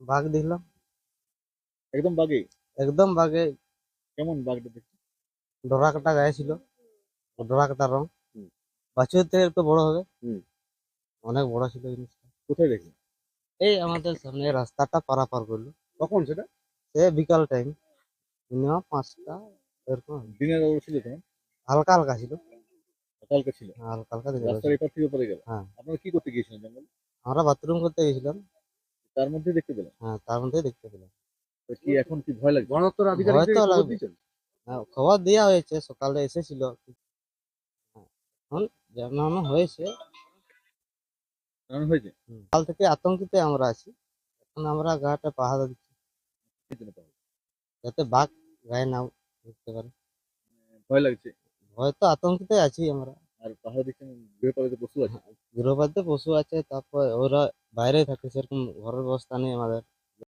বাঘ দেখলাম। একদম বাঘে? একদম বাঘে। কেমন বাঘটা দেখতে? ডোরা কাটা গায়ে ছিল। ডোরা কাটা রং। হুম। বাছুরের থেকে একটু বড় হবে। অনেক বড় ছিল জিনিসটা। কোথায় দেখলেন এই আমাদের সামনে রাস্তাটা পারাপার করল। কখন সেটা? সে বিকাল টাইম। মিনিমাম পাঁচটা এরকম। দিনের আলো ছিল তখন? হালকা হালকা ছিল। কালকে ছিল। হালকা হালকা দেখতে রাস্তার এপার থেকে পরে গেল। হ্যাঁ। আপনারা কি করতে গিয়েছিলেন জঙ্গল? আমরা বাথরুম করতে গেছিলাম। তার মধ্যে দেখতে পেলেন হ্যাঁ তার মধ্যে দেখতে পেলাম। তো কি এখন কি ভয় লাগছে? বনদপ্তর ভয় তো লাগবে। হ্যাঁ, খবর দেওয়া হয়েছে সকালে এসেছিল। হ্যাঁ, এখন জানানো হয়েছে। জানানো হয়েছে? কাল থেকে আতঙ্কিত আমরা আছি। এখন আমরা গাটা পাহাড় দিচ্ছি। যাতে বাঘ গায়ে না ঢুকতে পারে। ভয় লাগছে? ভয় তো আতঙ্কিত আছি আমরা। আর পাহাড়ে দেখছেন গৃহপালিত পশু আছে? গৃহপালিত পশু আছে তারপর ওরা বাইরে থাকে সেরকম ঘরের ব্যবস্থা নেই আমাদের।